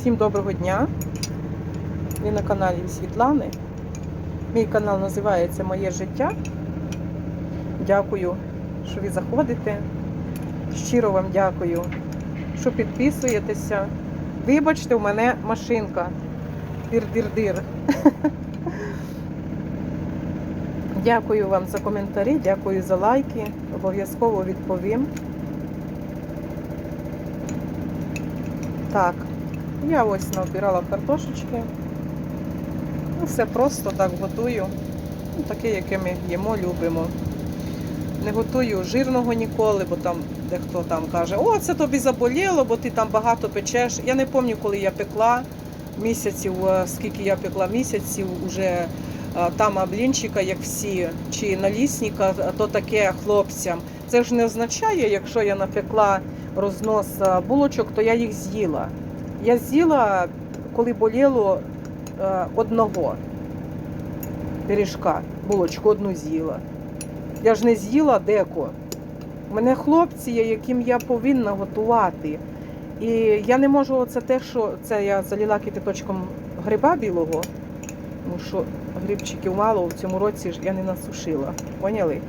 Всім доброго дня! Ви на каналі Світлани. Мій канал називається Моє життя. Дякую, що ви заходите. Щиро вам дякую, що підписуєтеся. Вибачте, у мене машинка. Дир-дир-дир. Дякую вам за коментарі, дякую за лайки. Обов'язково відповім. Так, я ось набирала картошечки. Ну, Все просто так готую. Ну, таке, яке ми їмо, любимо. Не готую жирного ніколи, бо там дехто там каже, о, це тобі заболіло, бо ти там багато печеш. Я не пам'ятаю, коли я пекла місяців, е, скільки я пекла місяців, уже е, там блінчика, як всі, чи налісника, то таке хлопцям. Це ж не означає, якщо я напекла рознос е, булочок, то я їх з'їла. Я з'їла, коли боліло е, одного пиріжка, булочку одну з'їла. Я ж не з'їла деко. У мене хлопці є, яким я повинна готувати. І я не можу оце те, що це я заліла кипяточком гриба білого, тому що грибчиків мало в цьому році ж я не насушила. Поняли?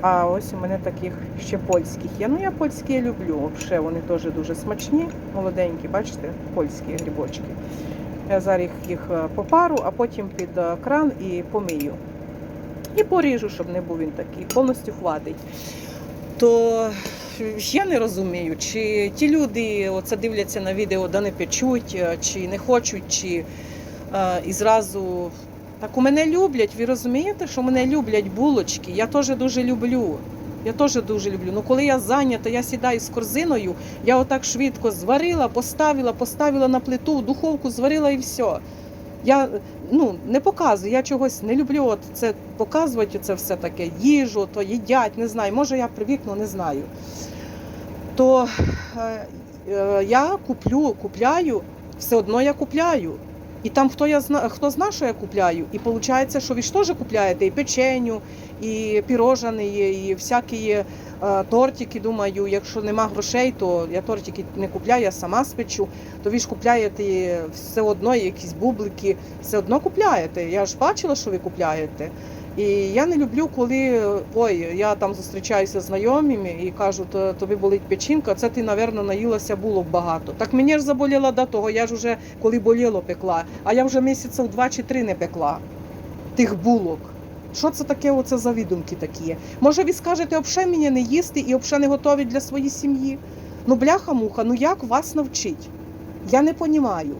А ось у мене таких ще польських є. Ну я польські люблю. Ще вони теж дуже смачні, молоденькі, бачите, польські грибочки. Я зараз їх е, попару, а потім під е, кран і помию. І поріжу, щоб не був він такий, повністю хватить. То я не розумію, чи ті люди оце дивляться на відео, да не печуть, е, чи не хочуть, чи е, і зразу. Так у мене люблять, ви розумієте, що мене люблять булочки. Я теж дуже люблю. Я теж дуже люблю. Ну коли я зайнята, я сідаю з корзиною, я отак швидко зварила, поставила, поставила на плиту, духовку зварила і все. Я ну, не показую, я чогось не люблю от це показувати, це все таке, їжу, то їдять, не знаю. Може я привикну, не знаю. То е, е, я куплю, купляю, все одно я купляю. І там хто я зна, хто зна, що я купляю, і виходить, що ви ж теж купляєте і печеню, і пірожани, і всякі е, тортики. Думаю, якщо нема грошей, то я тортики не купляю, я сама спечу. То ви ж купляєте все одно якісь бублики, все одно купляєте. Я ж бачила, що ви купляєте. І я не люблю, коли ой, я там зустрічаюся з знайомими і кажуть, тобі болить печінка, це ти, напевно, наїлася було багато. Так мені ж заболіло до того, я ж уже коли боліло пекла, а я вже місяців два чи три не пекла тих булок. Що це таке, оце за відумки такі? Може, ви скажете, обше мені не їсти і обше не готові для своєї сім'ї? Ну, бляха-муха, ну як вас навчить? Я не розумію.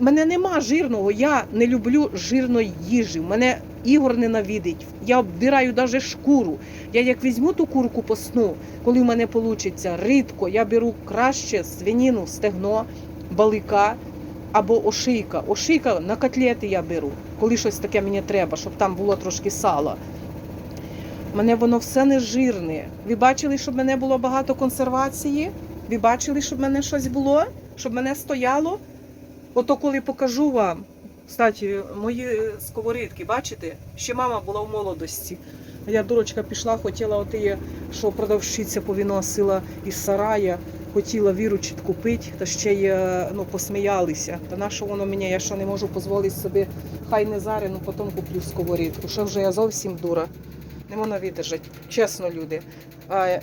Мене нема жирного, я не люблю жирної їжі. Мене Ігор ненавидить. Я обдираю навіть шкуру. Я як візьму ту курку по сну, коли в мене вийде рідко, я беру краще свинину, стегно, балика або ошийка. Ошийка на котлети я беру, коли щось таке мені треба, щоб там було трошки сала. Мене воно все не жирне. Ви бачили, щоб мене було багато консервації? Ви бачили, щоб мене щось було? Щоб мене стояло? Ото коли покажу вам. Кстати, мої сковорідки, бачите? Ще мама була в молодості. Я дурочка пішла, хотіла оти, що продавщиця повіносила із сарая, хотіла віручить купити, та ще й е, ну, посміялися. Та на що воно мені, я що не можу дозволити собі, хай не зари, ну потім куплю сковорідку. Що вже я зовсім дура. Не можна видержати, чесно, люди.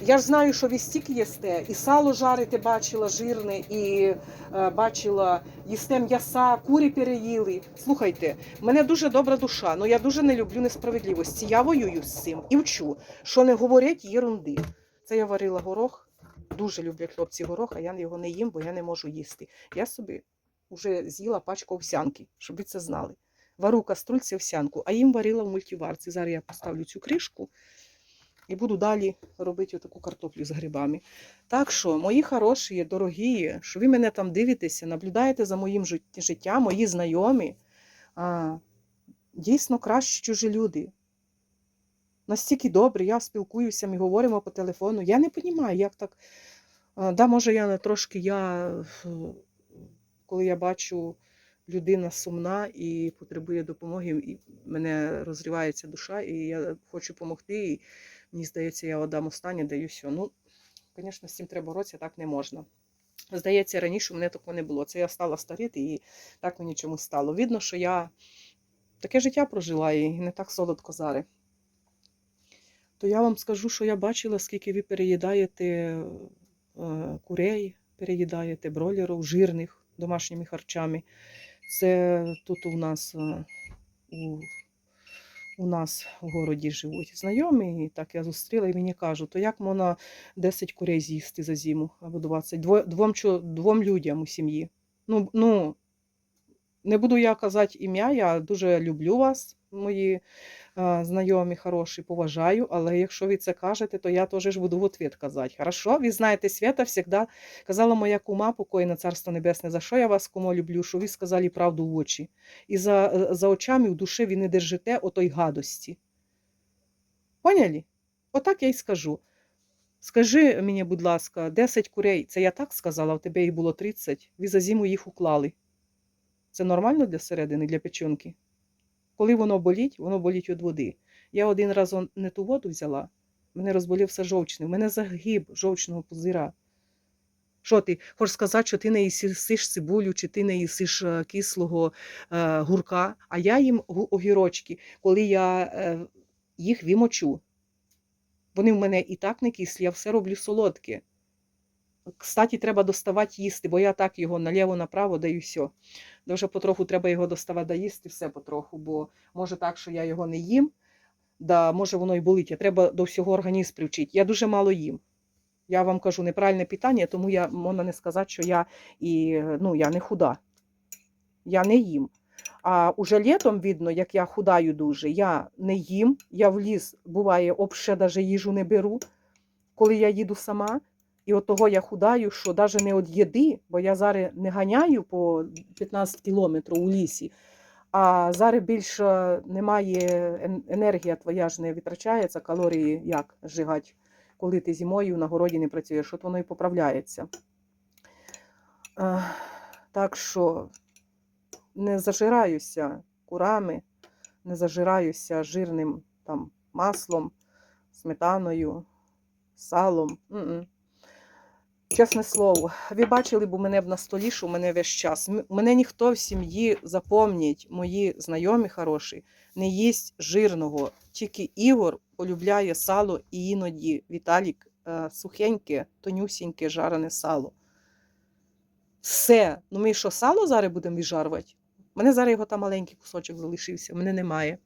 Я ж знаю, що ви стік їсте, і сало жарите, бачила жирне, і е, бачила їсте м'яса, курі переїли. Слухайте, в мене дуже добра душа, але я дуже не люблю несправедливості. Я воюю з цим і вчу, що не говорять єрунди. Це я варила горох. Дуже люблять хлопці горох, а я його не їм, бо я не можу їсти. Я собі вже з'їла пачку овсянки, щоб ви це знали. Вару каструльці овсянку, а їм варила в мультиварці. Зараз я поставлю цю кришку і буду далі робити отаку картоплю з грибами. Так що, мої хороші, дорогі, що ви мене там дивитеся, наблюдаєте за моїм життям, мої знайомі, а, дійсно кращі чужі люди. Настільки добрі, я спілкуюся, ми говоримо по телефону. Я не розумію, як так. Да, може, я трошки я, коли я бачу людина сумна і потребує допомоги, і мене розривається душа, і я хочу допомогти. І мені здається, я отдам останнє, даю все. Ну, звісно, з цим треба боротися, так не можна. Здається, раніше у мене такого не було. Це я стала старіти і так мені чомусь стало. Видно, що я таке життя прожила і не так солодко зараз. То я вам скажу, що я бачила, скільки ви переїдаєте е, курей, переїдаєте бройлерів, жирних домашніми харчами. Це тут у нас е, у, у нас в городі живуть знайомі, і так я зустріла і мені кажуть, то як можна 10 курей з'їсти за зиму або 20, Дво, двом, чо- двом людям у сім'ї. Ну, ну, не буду я казати ім'я, я дуже люблю вас, мої знайомі, хороші, поважаю, але якщо ви це кажете, то я теж буду в ответ казати. Хорошо? Ви знаєте, Свята завжди казала моя кума, покойна Царство Небесне, за що я вас, кумо, люблю, що ви сказали правду в очі. І за, е, за очами в душі ви не держите отой гадості. Поняли? Отак я й скажу. Скажи мені, будь ласка, 10 курей, це я так сказала, в тебе їх було 30, ви за зиму їх уклали. Це нормально для середини, для печінки? Коли воно боліть, воно боліть від води. Я один раз не ту воду взяла, мене розболівся жовчний, в мене загиб жовчного пузира. Що ти хочеш сказати, що ти не їсиш цибулю, чи ти не їсиш е, кислого е, гурка, а я їм огірочки, коли я е, їх вимочу. Вони в мене і так не кислі, я все роблю солодке. Кстати, треба доставати їсти, бо я так його наліво-направо даю все. Дуже потроху треба його доставати да їсти, все потроху, бо може так, що я його не їм, да може воно і болить. А треба до всього організм привчити. Я дуже мало їм. Я вам кажу неправильне питання, тому я можна не сказати, що я і ну, я не худа. Я не їм. А уже літом видно, як я худаю дуже, я не їм, я в ліс, буває, обше даже їжу не беру, коли я їду сама. І от того я худаю, що навіть не від їди, бо я зараз не ганяю по 15 кілометрів у лісі, а зараз більше немає енергія твоя ж не витрачається, калорії як зжигати, коли ти зимою на городі не працюєш, от воно і поправляється. Е, Так що не зажираюся курами, не зажираюся жирним там, маслом, сметаною, салом. Чесне слово, ви бачили б мене б на столі, що у мене весь час. Мене ніхто в сім'ї, запомніть, мої знайомі хороші, не їсть жирного. Тільки Ігор полюбляє сало і іноді Віталік е, сухеньке, тонюсіньке, жарене сало. Все. Ну ми що, сало зараз будемо віджарувати? У мене зараз його там маленький кусочок залишився, мене немає.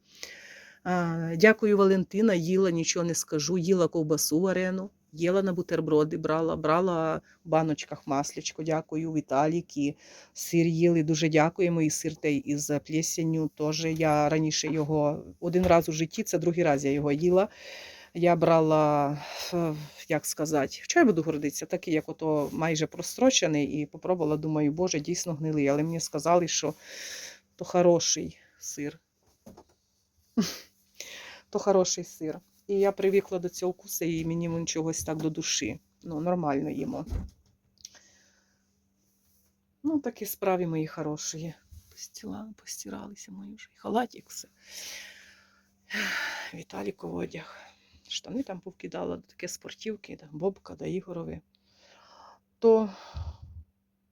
Дякую, Валентина. Їла, нічого не скажу. Їла ковбасу варену, їла на бутерброди, брала, брала в баночках маслячко, дякую, Віталіки. Сир їли, дуже дякуємо. І сир той із плесенню теж. Я раніше його один раз у житті, це другий раз я його їла. Я брала, е, як сказати, що я буду гордитися, такий, як ото майже прострочений, і попробувала, думаю, боже, дійсно гнилий. Але мені сказали, що то хороший сир. То хороший сир. І я привикла до цього вкусу, і мені він чогось так до душі. Ну, нормально їмо. Ну, такі справи мої хороші. Постіла, постиралися мої вже. Халатик все. Віталіков одяг. Штани там повкидала, таке спортівки, да, Бобка да Ігорові. То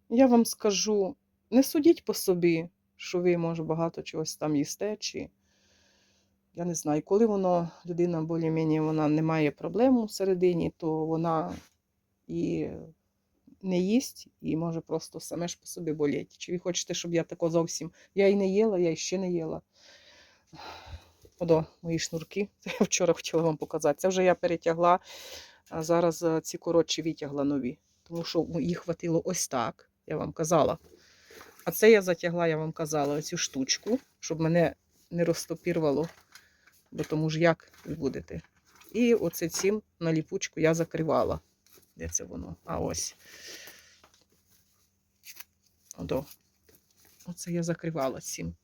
я вам скажу, не судіть по собі, що ви, може, багато чогось там їсте, чи я не знаю, коли воно, людина більш-менш вона не має проблем всередині, то вона і не їсть, і може просто саме ж по собі боліти. Чи ви хочете, щоб я тако зовсім. Я і не їла, я і ще не їла. Одо, мої шнурки. Це я вчора хотіла вам показати. Це вже я перетягла, а зараз е, ці коротші витягла нові. Тому що їх хватило ось так, я вам казала. А це я затягла, я вам казала, оцю штучку, щоб мене не розтопірвало, бо тому ж як ви будете. І оце цим на ліпучку я закривала. Де це воно? А ось. Одо. Оце я закривала цим.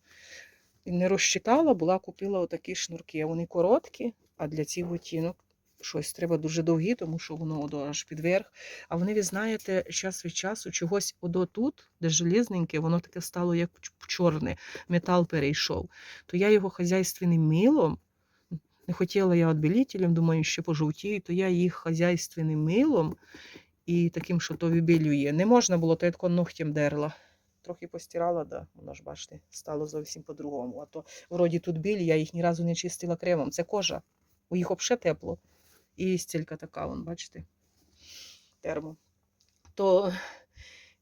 І не розчитала, була купила отакі шнурки. Вони короткі, а для цих ботинок щось треба дуже довгі, тому що воно одо аж підверх. А вони, ви знаєте, час від часу чогось одо тут, де железненьке, воно таке стало як чорне, метал перейшов. То я його хазяйственним милом, не хотіла я відбілітелем, думаю, ще пожовтію, то я їх хазяйственним милом і таким, що то вибілює. Не можна було, то я тако ногтем дерла. Трохи постирала, да, воно ж бачите, стало зовсім по-другому. А то вроді тут білі, я їх ні разу не чистила кремом. Це кожа. У їх взагалі тепло. І стілька така, вон, бачите, термо. То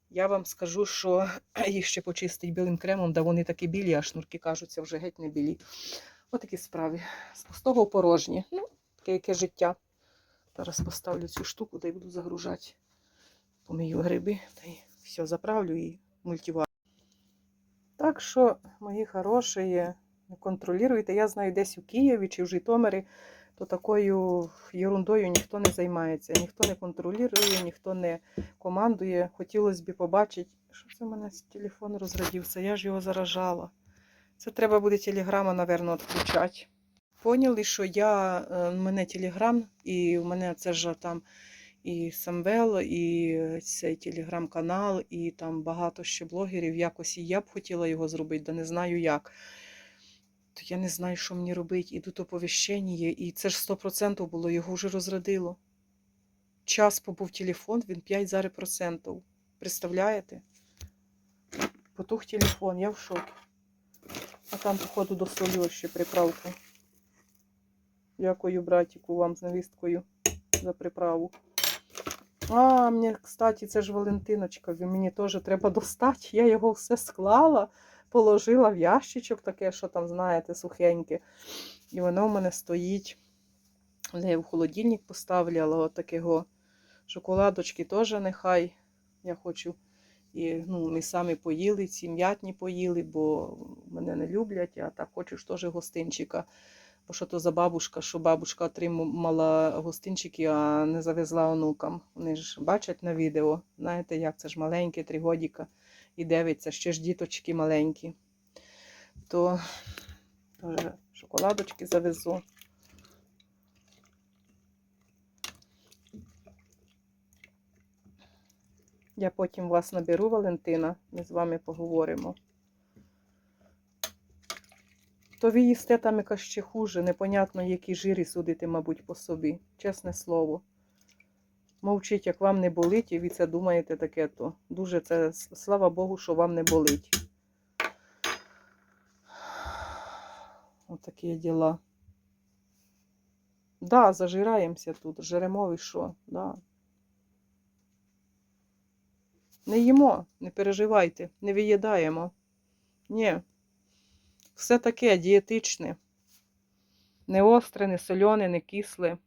я вам скажу, що їх ще почистить білим кремом, да вони такі білі, а шнурки кажуться вже геть не білі. Отакі справи. З пустого в порожнє. Ну, таке яке життя. Зараз поставлю цю штуку та й буду загружати. Помию гриби та й все заправлю і мультивар. Так що, мої хороші, не контролюйте. Я знаю, десь у Києві чи в Житомирі, то такою ерундою ніхто не займається, ніхто не контролює, ніхто не командує. Хотілося б побачити, що це в мене телефон розрядився, я ж його заражала. Це треба буде телеграма, напевно, відключати. Поняли, що я, е, в мене телеграм, і в мене це ж там і Самвел, і цей телеграм-канал, і там багато ще блогерів. Якось і я б хотіла його зробити, да не знаю як. То я не знаю, що мені робити. Ідуть оповіщення, і це ж 100% було, його вже розрядило. Час побув телефон, він 5 зараз процентів. Представляєте? Потух телефон, я в шокі. А там, походу, до солі ще приправку. Дякую, братіку, вам з невісткою за приправу. А, мені, кстати, це ж Валентиночка, мені теж треба достати. Я його все склала, положила в ящичок таке, що там, знаєте, сухеньке. І воно в мене стоїть. Я в холодильник поставляла от такого шоколадочки теж нехай. Я хочу. І ну, ми самі поїли, ці м'ятні поїли, бо мене не люблять, а так хочеш теж гостинчика. Бо що то за бабушка, що бабушка отримала гостинчики, а не завезла онукам. Вони ж бачать на відео. Знаєте, як це ж маленьке, три годіка і дивиться, ще ж діточки маленькі. То теж шоколадочки завезу. Я потім вас наберу, Валентина, ми з вами поговоримо. То ви їсте там якась ще хуже, непонятно, які жири судите, мабуть, по собі. Чесне слово. Мовчіть, як вам не болить, і ви це думаєте таке, то дуже це слава Богу, що вам не болить. Отакі діла. Да, зажираємося тут, жеремо і що, да. Не їмо, не переживайте, не виїдаємо. Ні. Все таке дієтичне. Не остре, не солене, не кисле.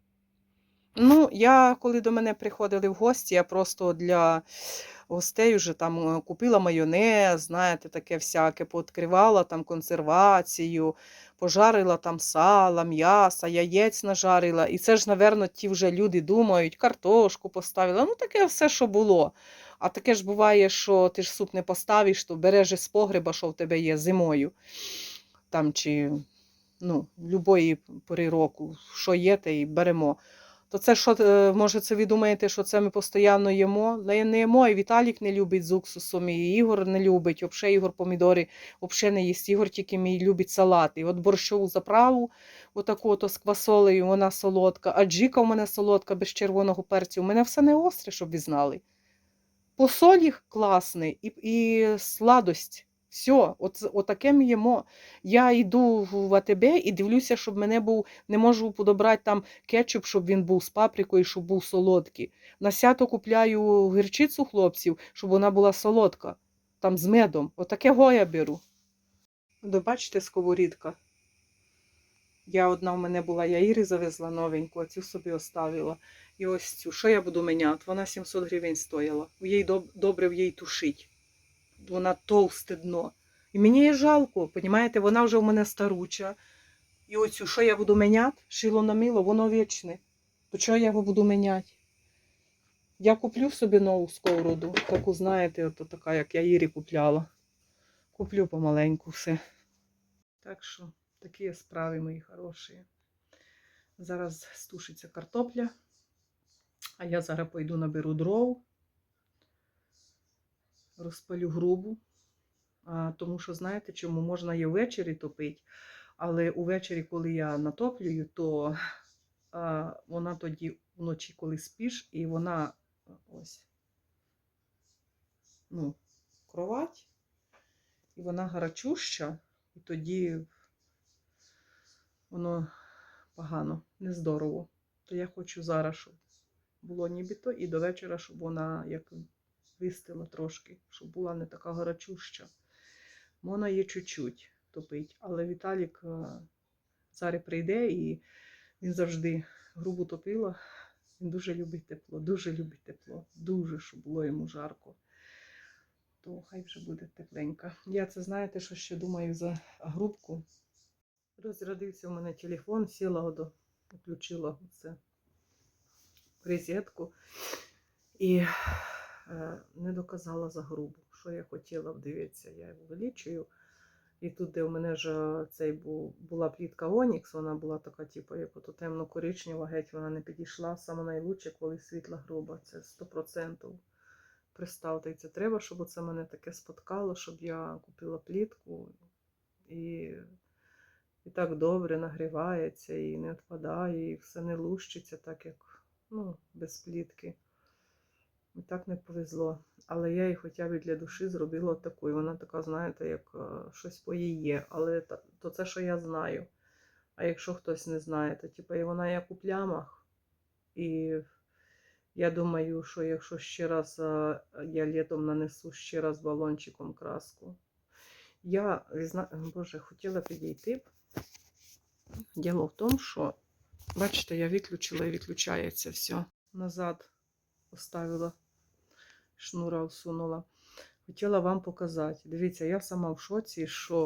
Ну, я, коли до мене приходили в гості, я просто для гостей вже там е, купила майонез, знаєте, таке всяке, пооткривала там консервацію, пожарила там сала, м'яса, яєць нажарила. І це ж, напевно, ті вже люди думають, картошку поставила. Ну, таке все, що було. А таке ж буває, що ти ж суп не поставиш, то береш з погреба, що в тебе є зимою. Там чи ну, любої пори року, що є, те і беремо. То це що, е, може, це ви думаєте, що це ми постійно їмо? Але не їмо, і Віталік не любить з уксусом, і Ігор не любить, взагалі Ігор помідори взагалі не їсть. Ігор тільки мій любить салати. І от борщову заправу, отаку то з квасолею, вона солодка, а джіка в мене солодка, без червоного перцю. У мене все не остре, щоб ви знали. Посоль класний і, і сладость. Все, от, отаке ми їмо. Я йду в АТБ і дивлюся, щоб мене був, не можу подобрати там кетчуп, щоб він був з паприкою, щоб був солодкий. На сято купляю гірчицю хлопців, щоб вона була солодка, там з медом. Отаке го я беру. Ви бачите, сковорідка. Я одна в мене була, я Іри завезла новеньку, а цю собі оставила. І ось цю. Що я буду міняти? Вона 700 гривень стояла. Їй доб- добре в їй тушить. Вона товсте дно. І мені її жалко, понімаєте, вона вже в мене старуча. І оцю, що я буду міняти? Шило на мило, воно вічне. То чого я його буду міняти? Я куплю собі нову сковороду, таку, знаєте, от така, як я Ірі купляла. Куплю помаленьку все. Так що, такі справи мої хороші. Зараз стушиться картопля. А я зараз пойду наберу дров, розпалю грубу. А, тому що, знаєте, чому можна і ввечері топити, але увечері, коли я натоплюю, то а, вона тоді вночі, коли спиш, і вона ось. Ну, кровать, і вона гарачуща, і тоді воно погано, нездорово. То я хочу зараз, щоб було нібито, і до вечора, щоб вона як вистила трошки, щоб була не така гарачуща. Вона є чуть-чуть топить, але Віталік е, зараз прийде і він завжди грубо топила. Він дуже любить тепло, дуже любить тепло, дуже, щоб було йому жарко. То хай вже буде тепленько. Я це знаєте, що ще думаю за грубку. Розрядився в мене телефон, сіла включила це розетку і е, не доказала за грубу. Що я хотіла дивитися, я увеличую. І тут, де у мене ж е, цей був, була плітка Онікс, вона була така, типу, як ото темно-коричнева, геть вона не підійшла. Саме найлучше, коли світла груба. Це 100%. Представте, і це треба, щоб оце мене таке споткало, щоб я купила плітку і, і так добре нагрівається, і не відпадає, і все не лущиться, так як ну, без плітки. І так не повезло. Але я її хоча б для душі зробила таку. Вона така, знаєте, як е, щось по її є. Але то це, що я знаю. А якщо хтось не знає, то типу, і вона як у плямах. І я думаю, що якщо ще раз е, я літом нанесу ще раз балончиком краску. Я, Боже, хотіла підійти. Діло в тому, що, бачите, я виключила і виключається все. Назад поставила, шнура всунула. Хотіла вам показати. Дивіться, я сама в шоці, що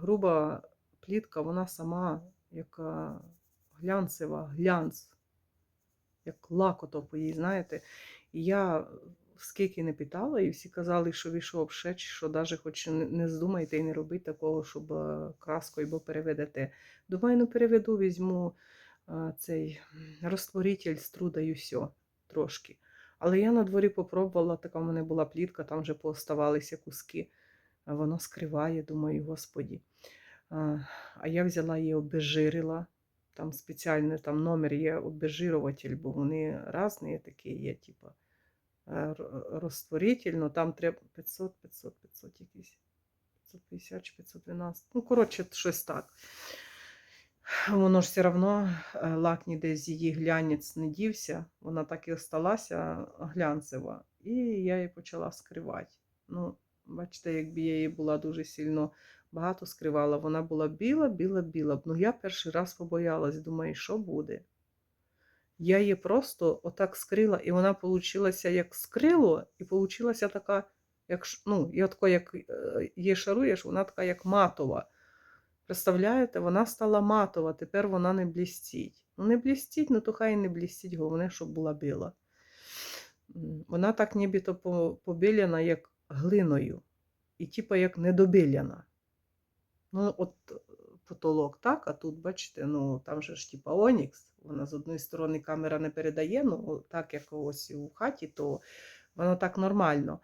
груба плітка, вона сама яка глянцева, глянц, як лакото по їй, знаєте. І я скільки не питала, і всі казали, що ви що обше, чи що навіть хоч не- здумайте і не робіть такого, щоб е, краскою бо переведете. Думаю, ну переведу, візьму е, цей розтворитель, струдаю все трошки. Але я на дворі попробувала, така в мене була плітка, там вже пооставалися куски. Воно скриває, думаю, господі. А, а я взяла її, обезжирила. Там спеціальний там номер є обезжирюватель, бо вони різні такі є, типу е, розтворитель, ну там треба 500, 500, 500 якісь. 550 чи 512. Ну, коротше, щось так. Воно ж все одно е, лак ніде з її глянець не дівся, вона так і осталася глянцева. І я її почала скривати. Ну, бачите, якби я її була дуже сильно багато скривала, вона була біла, біла, біла. Ну, я перший раз побоялась, думаю, що буде. Я її просто отак скрила, і вона получилася як скрило, і получилася така, як, ну, і отко, як її шаруєш, вона така як матова. Представляєте, вона стала матова, тепер вона не блістить. Ну, не блістить, ну то хай не блістить, головне, щоб була біла. Вона так нібито побіляна, як глиною, і типа як недобіляна. Ну, от потолок так, а тут, бачите, ну там же ж типа Онікс. Вона з одної сторони камера не передає, ну так як ось у хаті, то воно так нормально.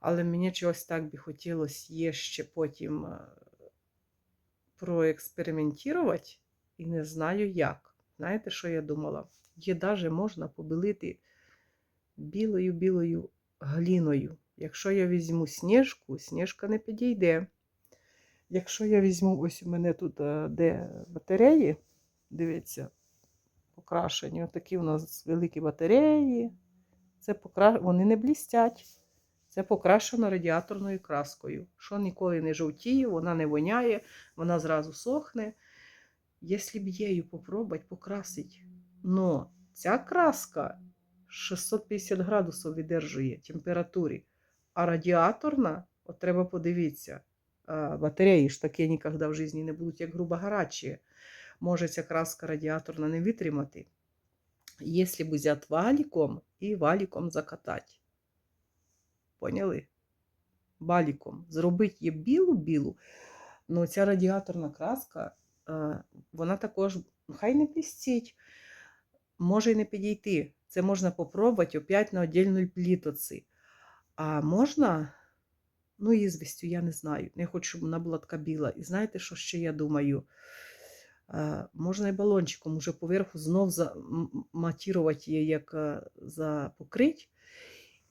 Але мені чогось так би хотілося є ще потім е, проекспериментувати і не знаю як. Знаєте, що я думала? Є даже можна побілити білою-білою гліною. Якщо я візьму сніжку, сніжка не підійде. Якщо я візьму, ось у мене тут е, де батареї, дивіться, покрашені. Отакі у нас великі батареї. Це покра... Вони не блістять. Це покрашено радіаторною краскою, що ніколи не жовтіє, вона не воняє, вона зразу сохне. Якщо б її попробувати покрасити, но ця краска 650 градусів видержує температурі, а радіаторна, от треба подивитися, батареї ж такі ніколи в житті не будуть, як грубо гарячі. Може ця краска радіаторна не витримати. Якщо б взяти валіком і валіком закатати. Поняли? Баліком. Зробити її білу-білу. Ну, ця радіаторна краска, вона також, хай не блістить, може й не підійти. Це можна попробувати опять на отдельній плітоці. А можна, ну, ізвістю, я не знаю. Я хочу, щоб вона була така біла. І знаєте, що ще я думаю? Е, Можна і балончиком уже поверху знов за, м- матірувати її, як е, запокрить,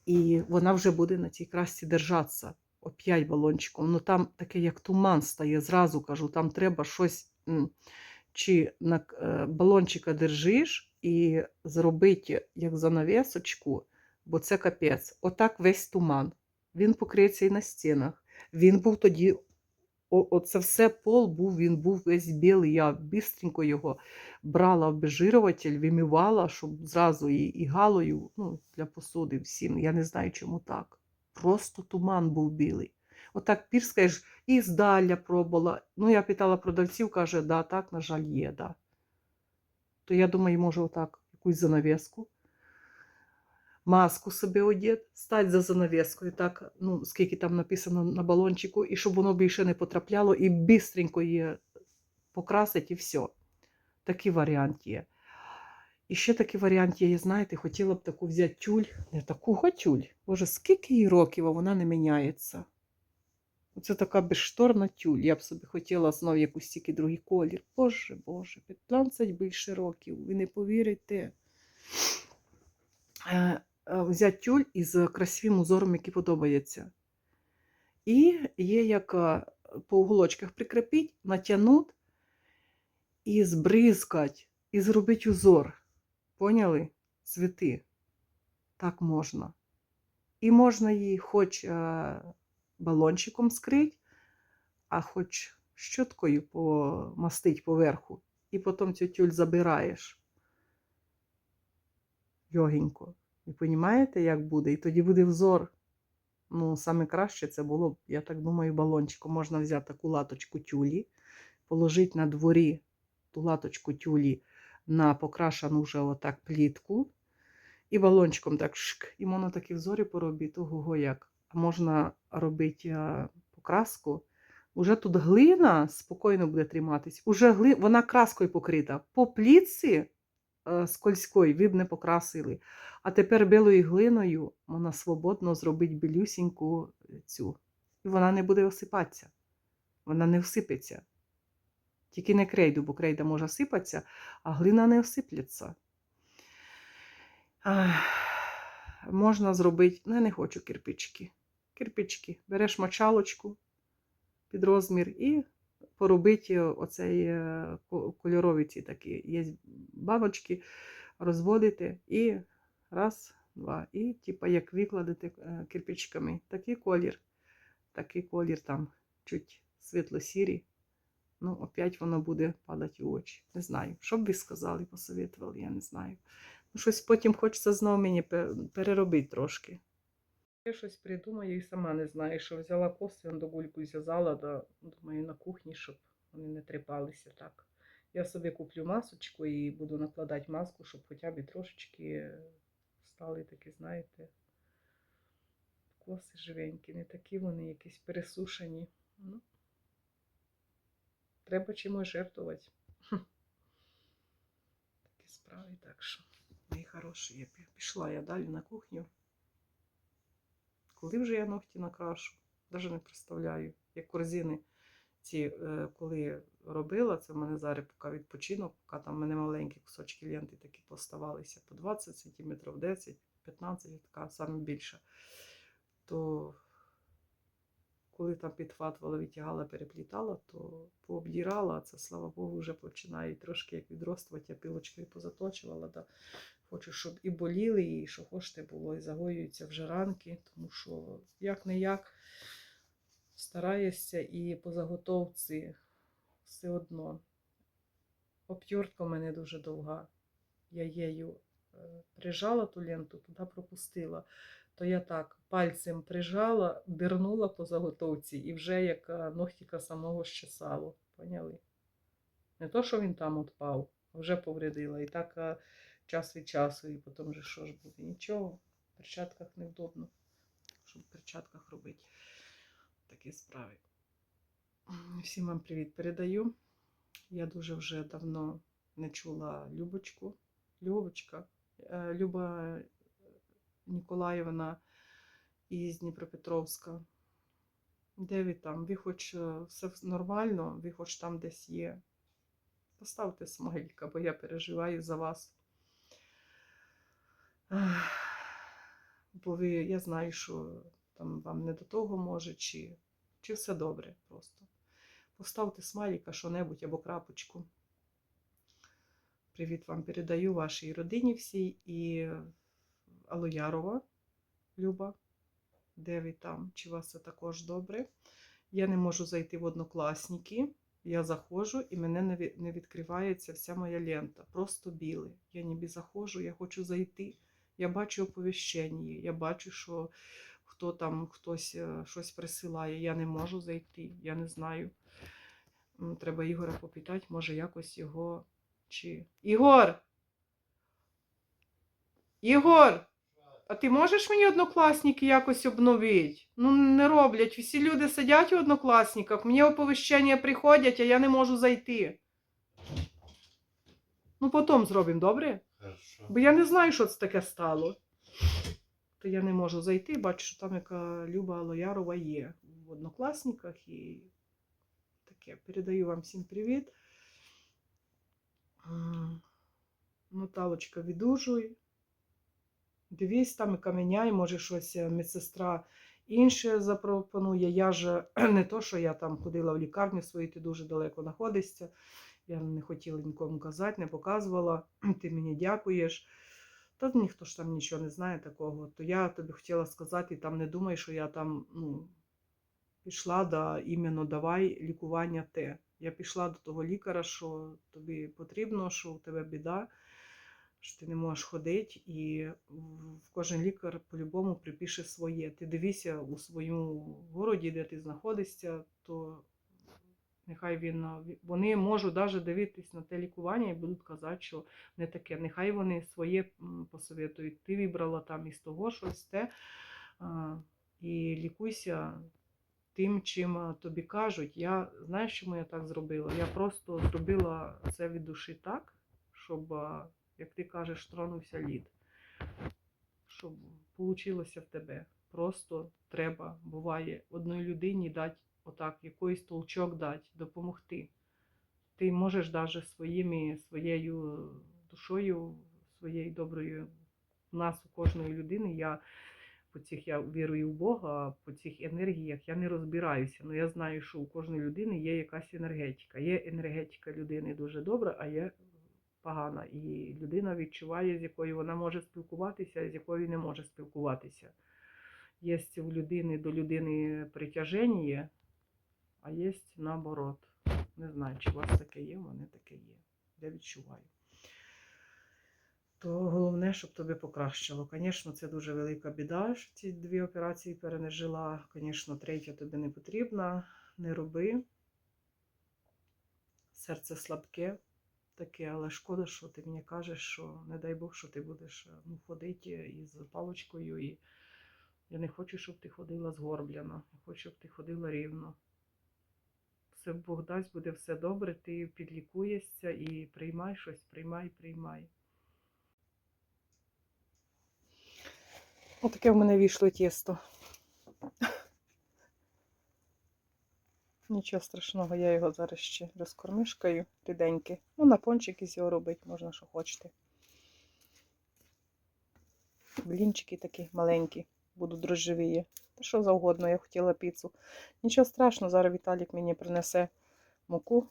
і вона вже буде на цій красці держатися. Оп'ять балончиком. Ну там таке, як туман стає, зразу кажу, там треба щось. Чи на е, балончика держиш і зробити як занавесочку, бо це капець. Отак весь туман. Він покриється і на стінах. Він був тоді, о- оце все пол був, він був весь білий. Я бистренько його брала обезжирюватель, вимивала, щоб зразу і, і галою ну, для посуди всім. Я не знаю, чому так. Просто туман був білий. Отак пірскаєш і здаля пробувала. Ну, я питала продавців, каже, да, так, на жаль, є, да. То я думаю, може, отак якусь занавеску маску собі одіти, стать за занавескою, так, ну, скільки там написано на балончику, і щоб воно більше не потрапляло, і бистренько її покрасить, і все. Такий варіант є. І ще такий варіант є, знаєте, хотіла б таку взяти тюль, не таку, а. Боже, скільки їй років, а вона не міняється. Оце така безшторна тюль. Я б собі хотіла знову якусь тільки другий колір. Боже, Боже, 15 більше років, ви не повірите. Е, е, Взяти тюль із красивим узором, який подобається. І є як е, по уголочках прикрепіть, натягнути і збризкать, і зробити узор. Поняли? Цвіти. Так можна. І можна її хоч е, балончиком скрити, а хоч щоткою помастить поверху. І потім цю тюль забираєш. Льогенько. І розумієте, як буде? І тоді буде взор. Ну, саме краще це було б, я так думаю, балончиком. Можна взяти таку латочку тюлі, положити на дворі ту латочку тюлі на покрашену вже отак плітку. І балончиком так шк, і можна такі взори поробити, ого як. А можна робити а, покраску. Уже тут глина спокійно буде триматись. Уже гли... Вона краскою покрита. По плітці е, скользької ви б не покрасили. А тепер білою глиною можна свободно зробити білюсіньку цю. І вона не буде осипатися. Вона не всипеться. Тільки не крейду, бо крейда може сипатися, а глина не осипляться. Можна зробити, ну я не хочу кирпички. Кирпички. Береш мочалочку під розмір і поробити оцей е, кольорові ці такі. Є бабочки, розводите і раз, два. І типа як викладете е, кирпичками. Такий колір, такий колір там чуть світло-сірий. Ну, опять воно буде падати у очі. Не знаю. Що б ви сказали, посоветували, я не знаю. Ну, щось потім хочеться знову мені переробити трошки. Я щось придумаю і сама не знаю, що взяла коси, до гульку зв'язала, да, думаю, на кухні, щоб вони не тріпалися так. Я собі куплю масочку і буду накладати маску, щоб хоча б трошечки стали такі, знаєте, коси живенькі, не такі вони якісь пересушені. Ну, треба чимось жертвувати. Такі справи, так що, мої хороші, я пішла я далі на кухню. Коли вже я ногті накрашу, навіть не представляю, як корзини ці, е, коли робила, це в мене зараз поки відпочинок, поки там в мене маленькі кусочки ленти такі поставалися по 20 см, 10, 15, така саме більша. То коли там підхватувала, витягала, переплітала, то пообдірала, це, слава Богу, вже починає трошки як відростувати, я пілочкою позаточувала. Да. Хочу, щоб і боліли, і що хочете було, і загоюються вже ранки, тому що як не як стараєшся і по заготовці все одно. Обтюртка в мене дуже довга. Я її е, прижала ту ленту, туди пропустила. То я так пальцем прижала, дирнула по заготовці і вже як е, ногтіка самого щесало. Поняли? Не то, що він там отпав, вже повредила. І так е, час від часу, і потім же що ж буде? Нічого, в перчатках невдобно, щоб в перчатках робити такі справи. Всім вам привіт передаю. Я дуже вже давно не чула Любочку. Любочка, е, Люба Ніколаївна із Дніпропетровська. Де ви там? Ви хоч е, все нормально, ви хоч там десь є. Поставте смайлика, бо я переживаю за вас. Бо ви, я знаю, що там вам не до того може, чи, чи все добре просто. Поставте смайлика що-небудь або крапочку. Привіт вам передаю вашій родині всій і Алоярова Люба. Де ви там? Чи вас все також добре? Я не можу зайти в однокласники. Я заходжу і мене не не відкривається вся моя лента. Просто біле. Я ніби заходжу, я хочу зайти. Я бачу оповіщення, я бачу, що хто там хтось е, щось присилає. Я не можу зайти, я не знаю. Треба Ігора попитати, може якось його чи. Ігор! Ігор! А ти можеш мені однокласники якось обновити? Ну, не роблять. Всі люди сидять у однокласниках, мені оповіщення приходять, а я не можу зайти. Ну, потім зробимо, добре? Хорошо. Бо я не знаю, що це таке стало. То я не можу зайти, бачу, що там яка Люба Лоярова є в однокласниках і таке. Передаю вам всім привіт. Наталочка, відужуй. Дивись, там і каменяй, може щось е, медсестра інше запропонує. Я ж не то, що я там ходила в лікарню свою, ти дуже далеко знаходишся. Я не хотіла нікому казати, не показувала. Ти мені дякуєш. Та ніхто ж там нічого не знає такого. То я тобі хотіла сказати, і там не думай, що я там ну, пішла да, іменно давай лікування те. Я пішла до того лікаря, що тобі потрібно, що у тебе біда, що ти не можеш ходити, і в- кожен лікар по-любому припише своє. Ти дивися у своєму городі, де ти знаходишся, то нехай він вони можуть навіть дивитись на те лікування і будуть казати, що не таке. Нехай вони своє посоветують. Ти вибрала там із того щось те. І лікуйся тим, чим тобі кажуть. Я знаєш, чому я так зробила? Я просто зробила це від душі так, щоб, як ти кажеш, тронувся лід. Щоб вийшло в тебе. Просто треба, буває, одній людині дати отак, якийсь толчок дати, допомогти. Ти можеш навіть своїми, своєю душою, своєю доброю. У нас у кожної людини я по цих я вірую в Бога, по цих енергіях я не розбираюся. але я знаю, що у кожної людини є якась енергетика. Є енергетика людини дуже добра, а є погана. І людина відчуває, з якою вона може спілкуватися, а з якою не може спілкуватися. Є у людини до людини притяження, а є наоборот. Не знаю, чи у вас таке є, у мене таке є. Я відчуваю. То головне, щоб тобі покращило. Звісно, це дуже велика біда, що ці дві операції перенежила. Звісно, третя тобі не потрібна. Не роби. Серце слабке таке, але шкода, що ти мені кажеш, що не дай Бог, що ти будеш е, ну, ходити із паличкою. І я не хочу, щоб ти ходила згорблено. Я хочу, щоб ти ходила рівно. Все Бог дасть, буде все добре, ти підлікуєшся і приймай щось, приймай, приймай. Отаке в мене вийшло тісто. Нічого страшного, я його зараз ще розкормишкаю ріденьке. Ну, на пончики з його робити можна, що хочете. Блінчики такі маленькі, будуть дрожжеві. Та що завгодно, я хотіла піцу. Нічого страшного, зараз Віталік мені принесе муку.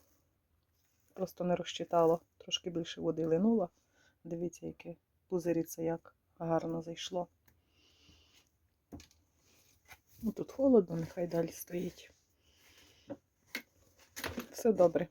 Просто не розчитала. Трошки більше води линула. Дивіться, яке пузиріться, як гарно зайшло. Тут холодно, нехай далі стоїть. Все добре.